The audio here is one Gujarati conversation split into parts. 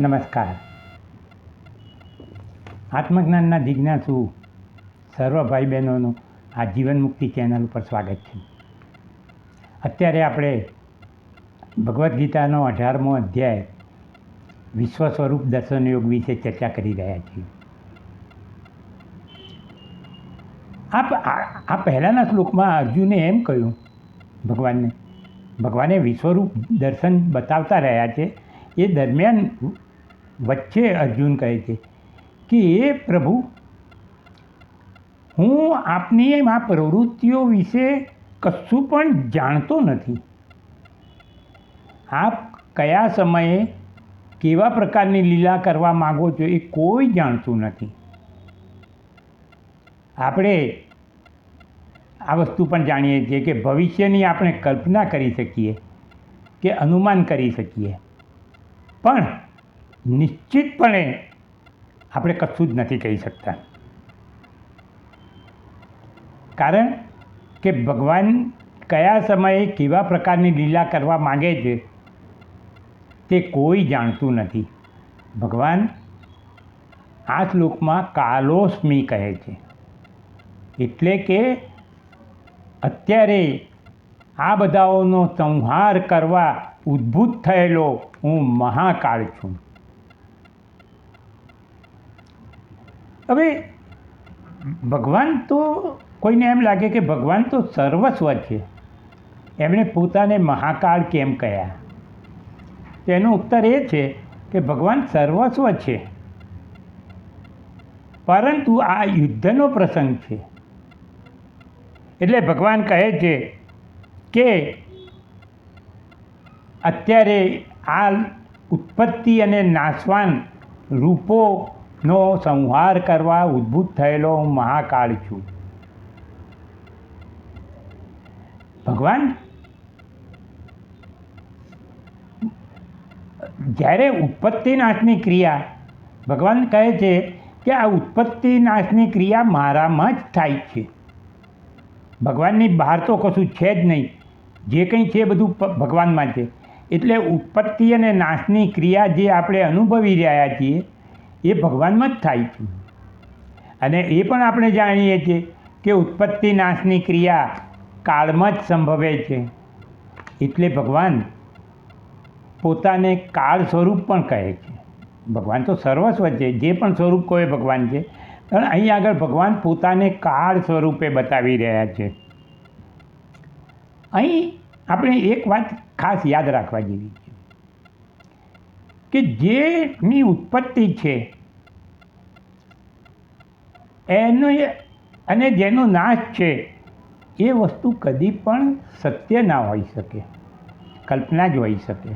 નમસ્કાર. આત્મજ્ઞાનના જિજ્ઞાસુ સર્વ ભાઈ બહેનોનું આ જીવન મુક્તિ ચેનલ ઉપર સ્વાગત છે. અત્યારે આપણે ભગવદ્ ગીતાનો અઢારમો અધ્યાય વિશ્વ સ્વરૂપ દર્શન યોગ વિશે ચર્ચા કરી રહ્યા છીએ. આ આ પહેલાંના શ્લોકમાં અર્જુને એમ કહ્યું, ભગવાનને, ભગવાને વિશ્વરૂપ દર્શન બતાવતા રહ્યા છે. એ દરમિયાન વચ્ચે અર્જુન કહે છે કે એ પ્રભુ, હું આપની આ પ્રવૃત્તિઓ વિશે કશું પણ જાણતો નથી. આપ કયા સમયે કેવા પ્રકારની લીલા કરવા માગો છો એ કોઈ જાણતું નથી. આપણે આ વસ્તુ પણ જાણીએ છીએ કે ભવિષ્યની આપણે કલ્પના કરી શકીએ કે અનુમાન કરી શકીએ. પણ નિશ્ચિતપણે આપણે કશું જ નથી કહી શકતા. કારણ કે ભગવાન કયા સમયે કેવા પ્રકારની લીલા કરવા માગે છે તે કોઈ જાણતું નથી. ભગવાન આ શ્લોકમાં કાલોસ્મી કહે છે. એટલે કે અત્યારે આ બધાઓનો સંહાર કરવા ઉદ્ભૂત થયેલો હું મહાકાળ છું. હવે ભગવાન તો કોઈને એમ લાગે કે ભગવાન તો સર્વસ્વ છે. એમણે પોતાને મહાકાળ કેમ કહ્યા તેનો ઉત્તર એ છે કે ભગવાન સર્વસ્વ છે. પરંતુ આ યુદ્ધનો પ્રસંગ છે. એટલે ભગવાન કહે છે કે અત્યારે આ ઉત્પત્તિ અને નાશવાન રૂપોનો સંહાર કરવા ઉદ્ભૂત થયેલો હું મહાકાળ છું. ભગવાન, જ્યારે ઉત્પત્તિ નાશની ક્રિયા, ભગવાન કહે છે કે આ ઉત્પત્તિ નાશની ક્રિયા મારામાં જ થાય છે. ભગવાનની બહાર તો કશું છે જ નહીં. જે કંઈ છે બધું ભગવાનમાં છે. એટલે ઉત્પત્તિ અને નાશની ક્રિયા જે આપણે અનુભવી રહ્યા છીએ એ ભગવાનમાં જ થાય છે. અને એ પણ આપણે જાણીએ છીએ કે ઉત્પત્તિ નાશની ક્રિયા કાળમાં જ સંભવે છે. એટલે ભગવાન પોતાને કાળ સ્વરૂપ પણ કહે છે. ભગવાન તો સર્વસ્વ છે, જે પણ સ્વરૂપ કહે ભગવાન છે. પણ અહીં આગળ ભગવાન પોતાને કાળ સ્વરૂપે બતાવી રહ્યા છે. અહીં આપણે એક વાત ખાસ યાદ રાખવા જેવી છે. કે જેની ઉત્પત્તિ છે, એનો અને જેનો નાશ છે, એ વસ્તુ કદી પણ સત્ય ના હોઈ શકે, કલ્પના જ હોઈ શકે.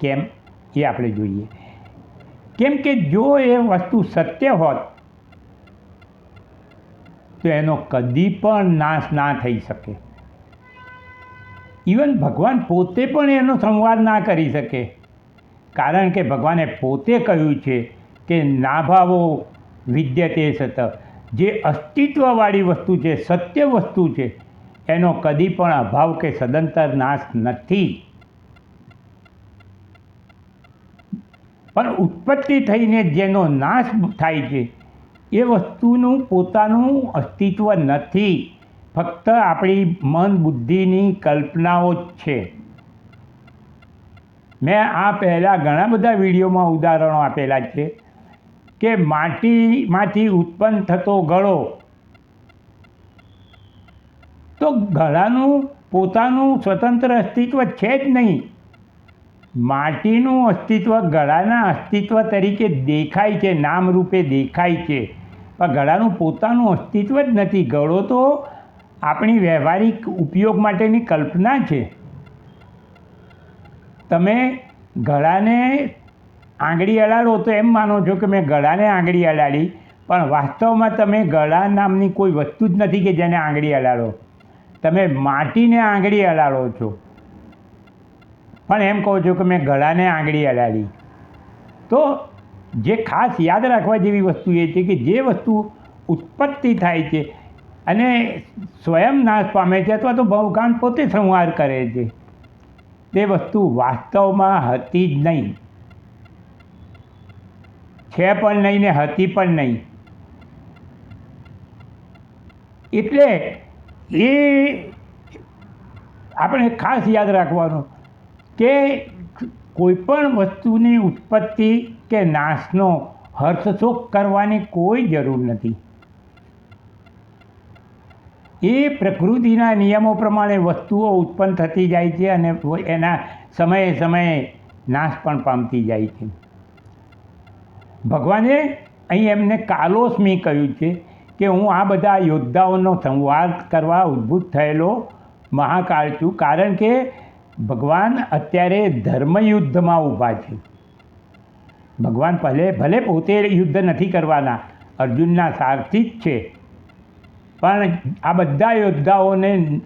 કેમ? એ આપણે જોઈએ. કેમ કે જો એ વસ્તુ સત્ય હોત, તો એનો કદી પણ નાશ ના થઈ શકે. ઇવન ભગવાન પોતે પણ એનો સંવાદ ના કરી શકે. કારણ કે ભગવાને પોતે કહ્યું છે કે નાભાવો વિદ્યતે સત જે અસ્તિત્વવાળી વસ્તુ છે, સત્ય વસ્તુ છે, એનો કદી પણ અભાવ કે સદંતર નાશ નથી. પણ ઉત્પત્તિ થઈને જેનો નાશ થાય છે, એ વસ્તુનું પોતાનું અસ્તિત્વ નથી. ફક્ત આપણી મન બુદ્ધિની કલ્પનાઓ જ છે. મેં આ પહેલાં ઘણા બધા વિડીયોમાં ઉદાહરણો આપેલા છે કે માટીમાંથી ઉત્પન્ન થતો ગળો. તો ગળાનું પોતાનું સ્વતંત્ર અસ્તિત્વ છે જ નહીં. માટીનું અસ્તિત્વ ગળાના અસ્તિત્વ તરીકે દેખાય છે, નામરૂપે દેખાય છે. પણ ગળાનું પોતાનું અસ્તિત્વ જ નથી. ગળો તો આપણી વ્યવહારિક ઉપયોગ માટેની કલ્પના છે. તમે ગળાને આંગળી અડાડો તો એમ માનો છો કે મેં ગળાને આંગળી અડાડી, પણ વાસ્તવમાં તમે ગળા નામની કોઈ વસ્તુ જ નથી કે જેને આંગળી અડાડો. તમે માટીને આંગળી અડાડો છો. પણ એમ કહો છો કે મેં ગળાને આંગળી અડાડી. તો જે ખાસ યાદ રાખવા જેવી વસ્તુ એ છે કે જે વસ્તુ ઉત્પત્તિ થાય છે અને સ્વયં નાશ પામે છે અથવા તો ભગવાન પોતે સંહાર કરે છે. તે વસ્તુ વાસ્તવમાં હતી જ નહીં. છે પણ નહીં ને હતી પણ નહીં. એટલે એ આપણે ખાસ યાદ રાખવાનું કે કોઈ પણ વસ્તુની ઉત્પત્તિ કે નાશનો હર્ષશોક કરવાની કોઈ જરૂર નથી. એ પ્રકૃતિના નિયમો પ્રમાણે વસ્તુઓ ઉત્પન્ન થતી જાય છે અને એના સમયે સમયે નાશ પણ પામતી જાય છે. ભગવાને અહીં એમને કાલોસ્મી કહ્યું છે કે હું આ બધા યોદ્ધાઓનો સંવાદ કરવા ઉદ્ભૂત થયેલો મહાકાળ છું, કારણ કે ભગવાન અત્યારે ધર્મયુદ્ધમાં ઊભા છે. ભગવાન ભલે ભલે પોતે યુદ્ધ નથી કરવાના, અર્જુનના સારથી જ છે. પણ આ બધા યોદ્ધાઓને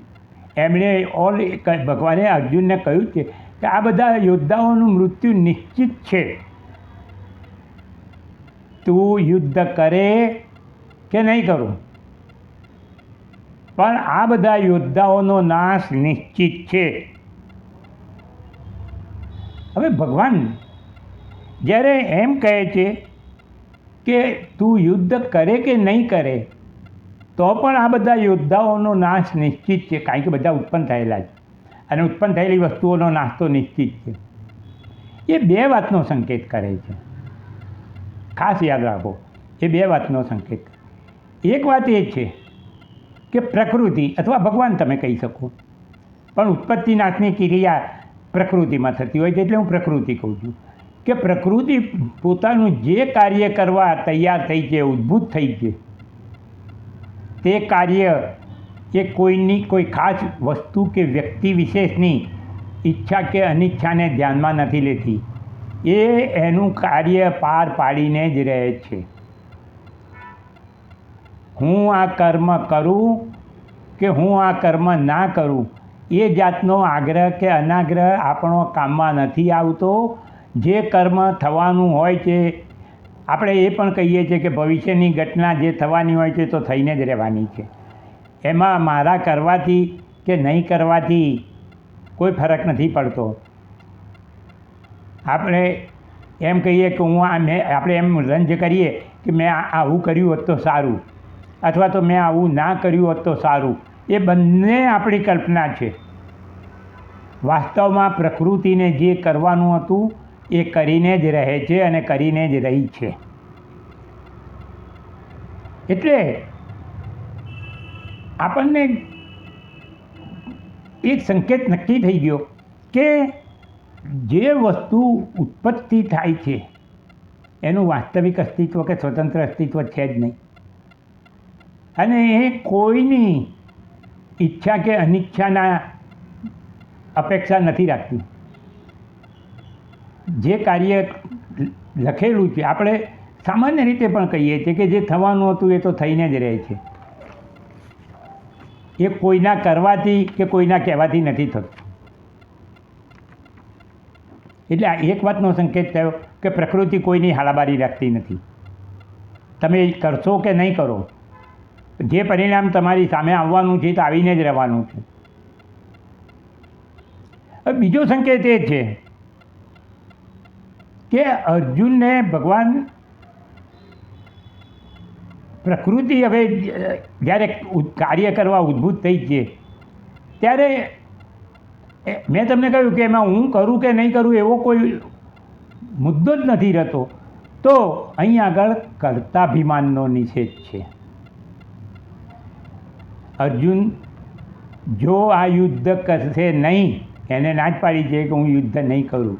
એમણે ઓલ ભગવાને અર્જુનને કહ્યું છે કે આ બધા યોદ્ધાઓનું મૃત્યુ નિશ્ચિત છે. તું યુદ્ધ કરે કે નહીં કરું? પણ આ બધા યોદ્ધાઓનો નાશ નિશ્ચિત છે. હવે ભગવાન જ્યારે એમ કહે છે કે તું યુદ્ધ કરે કે નહીં કરે તો પણ આ બધા યોદ્ધાઓનો નાશ નિશ્ચિત છે, કારણ કે બધા ઉત્પન્ન થયેલા છે. અને ઉત્પન્ન થયેલી વસ્તુઓનો નાશ તો નિશ્ચિત છે. એ બે વાતનો સંકેત કરે છે. ખાસ યાદ રાખો, એ બે વાતનો સંકેત એક વાત એ છે કે પ્રકૃતિ, અથવા ભગવાન તમે કહી શકો, પણ ઉત્પત્તિ નાશની ક્રિયા પ્રકૃતિમાં થતી હોય છે, એટલે હું પ્રકૃતિ કહું છું. કે પ્રકૃતિ પોતાનું જે કાર્ય કરવા તૈયાર થઈ છે ઉદ્ભૂત થઈ છે. તે કાર્ય એ કોઈની કોઈ ખાસ વસ્તુ કે વ્યક્તિ વિશેષની ઈચ્છા કે અનિચ્છાને ધ્યાનમાં નથી લેતી. એ એનું કાર્ય પાર પાડીને જ રહે છે. હું આ કર્મ કરું કે હું આ કર્મ ના કરું, એ જાતનો આગ્રહ કે અનાગ્રહ આપણો કામમાં નથી આવતો. જે કર્મ થવાનું હોય છે આપણે એ પણ કહીએ છીએ કે ભવિષ્યની ઘટના જે થવાની હોય છે તો થઈને જ રહેવાની છે. એમાં મારા કરવાથી કે નહીં કરવાથી કોઈ ફરક નથી પડતો. આપણે એમ કહીએ કે હું આ મેં આપણે એમ રંજ કરીએ કે મેં આવું કર્યું હોત તો સારું, અથવા તો મેં આવું ના કર્યું હોત તો સારું. એ બંને આપણી કલ્પના છે. વાસ્તવમાં પ્રકૃતિને જે કરવાનું હતું એ કરીને જ રહે છે અને કરીને જ રહી છે. એટલે આપણને એક સંકેત નક્કી થઈ ગયો કે જે વસ્તુ ઉત્પત્તિ થાય છે, એનું વાસ્તવિક અસ્તિત્વ કે સ્વતંત્ર અસ્તિત્વ છે જ નહીં. અને એ કોઈની ઈચ્છા કે અનિચ્છાના અપેક્ષા નથી રાખતી. જે કાર્ય લખેલું છે, આપણે સામાન્ય રીતે પણ કહીએ છીએ કે જે થવાનું હતું એ તો થઈને જ રહે છે. એ કોઈના કરવાથી કે કોઈના કહેવાથી નથી થતું. એટલે આ એક વાતનો સંકેત થયો કે પ્રકૃતિ કોઈની હાલાબારી રાખતી નથી. તમે કરશો કે નહીં કરો? જે પરિણામ તમારી સામે આવવાનું છે તો આવીને જ રહેવાનું છે. બીજો સંકેત એ છે કે અર્જુનને ભગવાન પ્રકૃતિ હવે જ્યારે કાર્ય કરવા ઉદ્ભૂત થઈ છે ત્યારે મેં તમને કહ્યું કે એમાં હું કરું કે નહીં કરું એવો કોઈ મુદ્દો જ નથી રહેતો. તો અહીં આગળ કર્તાભિમાનનો નિષેધ છે. અર્જુન, જો આ યુદ્ધ કરશે નહીં, એને ના જ પાડી છે કે હું યુદ્ધ નહીં કરું.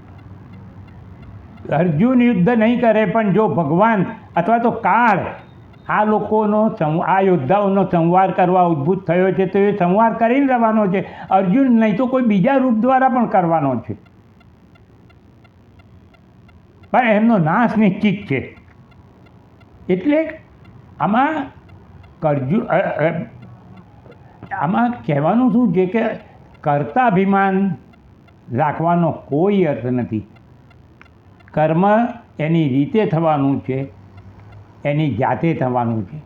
અર્જુન યુદ્ધ નહીં કરે, પણ જો ભગવાન અથવા તો કાળ આ લોકોનો આ યોદ્ધાઓનો સંવાર કરવા ઉદ્ભૂત થયો છે, તો એ સંવાર કરી રહેવાનો છે. અર્જુન નહીં તો કોઈ બીજા રૂપ દ્વારા પણ કરવાનો છે. પણ એમનો નાશ નિશ્ચિત છે. એટલે આમાં કરજુ આમાં કહેવાનું શું છે કે કર્તાભિમાન રાખવાનો કોઈ અર્થ નથી. કર્મ એની રીતે થવાનું છે, એની જાતે થવાનું છે.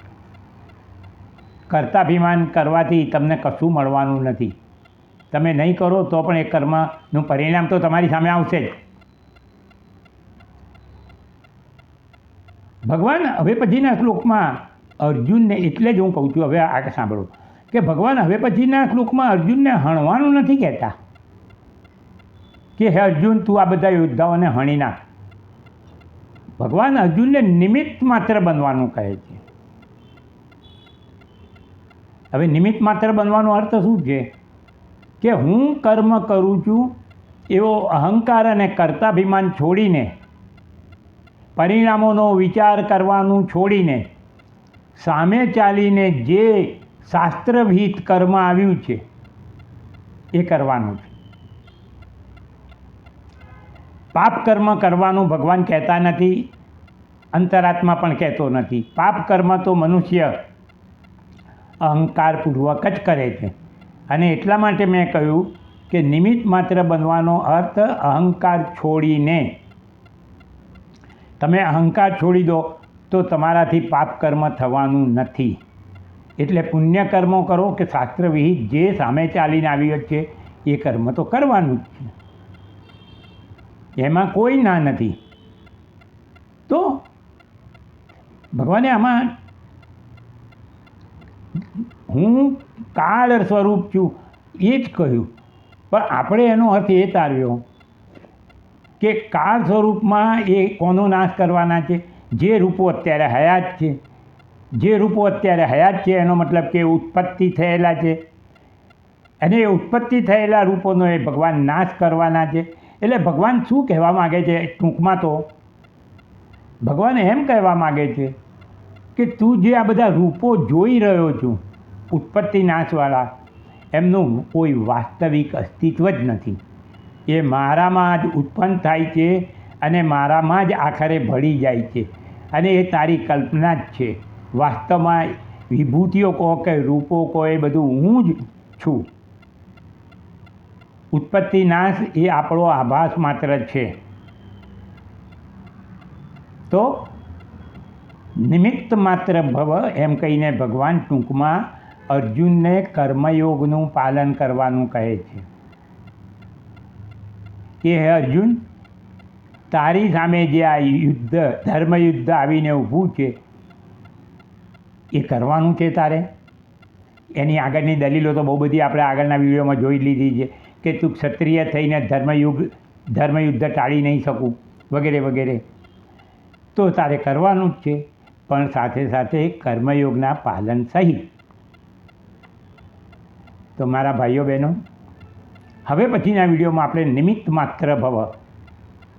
કર્તાભિમાન કરવાથી તમને કશું મળવાનું નથી. તમે નહીં કરો તો પણ એ કર્મનું પરિણામ તો તમારી સામે આવશે જ. ભગવાન હવે પછીના શ્લોકમાં અર્જુનને એટલે જ હું કહું છું, હવે આ સાંભળો, કે ભગવાન હવે પછીના શ્લોકમાં અર્જુનને હણવાનું નથી કહેતા. કે હે અર્જુન, તું આ બધા યોદ્ધાઓને હણી નાખ. ભગવાન અર્જુનને નિમિત્ત માત્ર બનવાનું કહે છે. હવે નિમિત્ત માત્ર બનવાનો અર્થ શું છે? કે હું કર્મ કરું છું, એવો અહંકાર અને કર્તાભિમાન છોડીને, પરિણામોનો વિચાર કરવાનું છોડીને, સામે ચાલીને જે શાસ્ત્રવિહિત કર્મ આવ્યું છે, એ કરવાનું છે. પાપ કર્મ કરવાનું ભગવાન કહેતા નથી, અંતરાત્મા પણ કહેતો નથી. પાપ કર્મ તો મનુષ્ય અહંકારપૂર્વક જ કરે છે. અને એટલા માટે મેં કહ્યું કે નિમિત્ત માત્ર બનવાનો અર્થ અહંકાર છોડીને. તમે અહંકાર છોડી દો તો તમારાથી પાપ કર્મ થવાનું નથી. એટલે પુણ્ય કર્મો કરો કે શાસ્ત્રવિહિત જે સામે ચાલીને આવ્યો છે, એ કર્મ તો કરવાનું જ છે. એમાં કોઈ ના નથી. તો ભગવાને આમાં હું કાળ સ્વરૂપ છું, એ જ કહ્યું. પણ આપણે એનો અર્થ એ તાર્યો કે કાળ સ્વરૂપમાં એ કોનો નાશ કરવાના છે? જે રૂપો અત્યારે હયાત છે. જે રૂપો અત્યારે હયાત છે, એનો મતલબ કે ઉત્પત્તિ થયેલા છે. અને એ ઉત્પત્તિ થયેલા રૂપોનો એ ભગવાન નાશ કરવાના છે. એટલે ભગવાન શું કહેવા માગે છે ટૂંકમાં તો? ભગવાન એમ કહેવા માગે છે કે તું જે આ બધા રૂપો જોઈ રહ્યો છું, ઉત્પત્તિ નાશવાળા, એમનું કોઈ વાસ્તવિક અસ્તિત્વ જ નથી. એ મારામાં જ ઉત્પન્ન થાય છે અને મારામાં જ આખરે ભળી જાય છે અને એ તારી કલ્પના જ છે. વાસ્તવમાં વિભૂતિઓ કહો કે રૂપો કહો, એ બધું હું જ છું. ઉત્પત્તિ નાશ એ આપણો આભાસ માત્ર છે. તો નિમિત્ત માત્ર ભવ એમ કહીને ભગવાન ટૂંકમાં અર્જુનને કર્મયોગનું પાલન કરવાનું કહે છે. કે હે અર્જુન, તારી સામે જે આ યુદ્ધ, ધર્મયુદ્ધ આવીને ઊભું છે, એ કરવાનું છે તારે? એની આગળની દલીલો તો બહુ બધી આપણે આગળના વિડીયોમાં જોઈ લીધી છે. કે તું ક્ષત્રિય થઈને ધર્મયુગ, ધર્મયુદ્ધ ટાળી નહીં શકું, વગેરે વગેરે. તો તારે કરવાનું જ છે, પણ સાથે સાથે કર્મયોગના પાલન સહિત. તો મારા ભાઈઓ બહેનો, હવે પછીના વિડીયોમાં આપણે નિમિત્ત માત્ર ભવ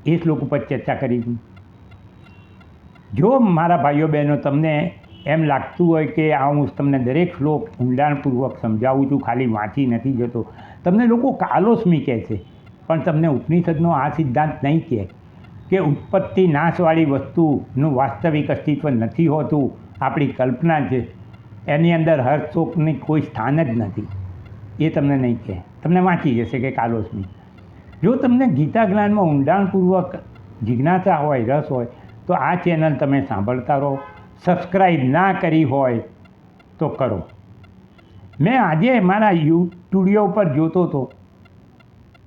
એ શ્લોક ઉપર ચર્ચા કરીશું. જો મારા ભાઈઓ બહેનો તમને એમ લાગતું હોય કે આ હું તમને દરેક શ્લોક ઊંડાણપૂર્વક સમજાવું છું, ખાલી વાંચી નથી જતો તમને લોકો કાલોસ્મી કહે છે, પણ તમને ઉપનિષદનો આ સિદ્ધાંત નહીં કહે કે ઉત્પત્તિ નાશવાળી વસ્તુનું વાસ્તવિક અસ્તિત્વ નથી હોતું, આપણી કલ્પના છે. એની અંદર હર્ષોકની કોઈ સ્થાન જ નથી. એ તમને નહીં કહે. તમને વાંચી જશે કે કાલોસ્મી. જો તમને ગીતા જ્ઞાનમાં ઊંડાણપૂર્વક જિજ્ઞાસા હોય, રસ હોય, તો આ ચેનલ તમે સાંભળતા રહો. સબસ્ક્રાઈબ ના કરી હોય તો કરો. મેં આજે મારા યુ સ્ટુડિયો ઉપર જોતો હતો.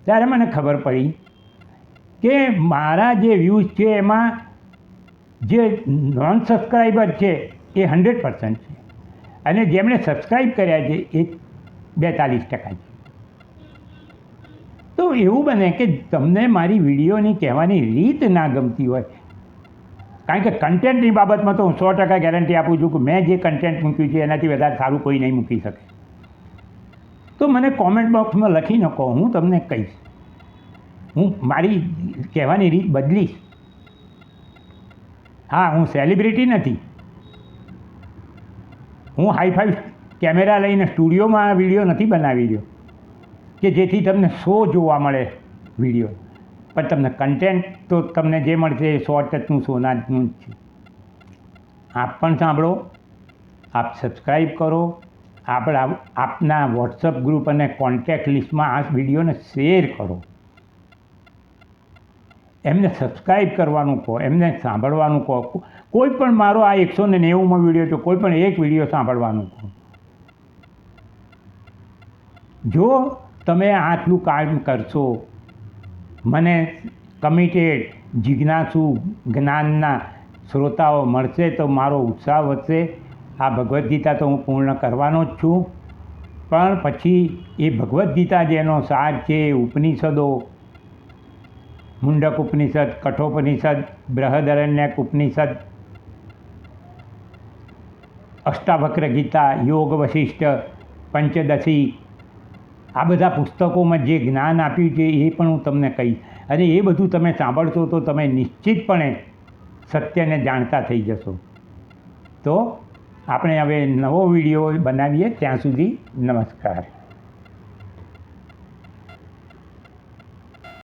ત્યારે મને ખબર પડી કે મારા જે વ્યૂઝ છે એમાં જે નોન સબસ્ક્રાઈબર છે એ હંડ્રેડ પર્સન્ટ છે. અને જેમણે સબસ્ક્રાઈબ કર્યા છે એ બેતાલીસ ટકા છે. તો એવું બને કે તમને મારી વિડીયોની કહેવાની રીત ના ગમતી હોય. કારણ કે કન્ટેન્ટની બાબતમાં તો હું સો ટકા ગેરંટી આપું છું કે મેં જે કન્ટેન્ટ મૂક્યું છે એનાથી વધારે સારું કોઈ નહીં મૂકી શકે. તો મને કોમેન્ટ બોક્સમાં લખી નકો હું તમને કહીશ. હું મારી કહેવાની રીત બદલીશ. હા, હું સેલિબ્રિટી નથી. હું હાઈફાઈ કેમેરા લઈને સ્ટુડિયોમાં વીડિયો નથી બનાવી રહ્યો, કે જેથી તમને શો જોવા મળે વીડિયો પણ તમને કન્ટેન્ટ તો તમને જે મળશે એ સો ટચનું સોનાનું જ છે. આપ પણ સાંભળો, આપ સબસ્ક્રાઈબ કરો આપણા આપના વોટ્સઅપ ગ્રુપ અને કોન્ટેક્ટ લિસ્ટમાં આ વિડીયોને શેર કરો. એમને સબસ્ક્રાઈબ કરવાનું કહો, એમને સાંભળવાનું કહો. કોઈ પણ મારો આ એકસો ને નેવુંમાં વીડિયો છે, કોઈ પણ એક વીડિયો સાંભળવાનું કહો. જો તમે આટલું કામ કરશો, મને કમિટેડ જિજ્ઞાસુ, જ્ઞાનના શ્રોતાઓ મળશે તો મારો ઉત્સાહ વધશે. આ ભગવદ્ ગીતા તો હું પૂર્ણ કરવાનો જ છું. પણ પછી એ ભગવદ્ ગીતા જેનો સાર છે ઉપનિષદો, મુંડક ઉપનિષદ, કઠોપનિષદ બૃહદરણ્યક ઉપનિષદ, અષ્ટાવક્ર ગીતા, યોગ વશિષ્ઠ, પંચદશી, આ બધા પુસ્તકોમાં જે જ્ઞાન આપ્યું છે એ પણ હું તમને કહીશ. અને એ બધું તમે સાંભળશો તો તમે નિશ્ચિતપણે સત્યને જાણતા થઈ જશો. તો આપણે હવે નવો વીડિયો બનાવીએ ત્યાં સુધી નમસ્કાર.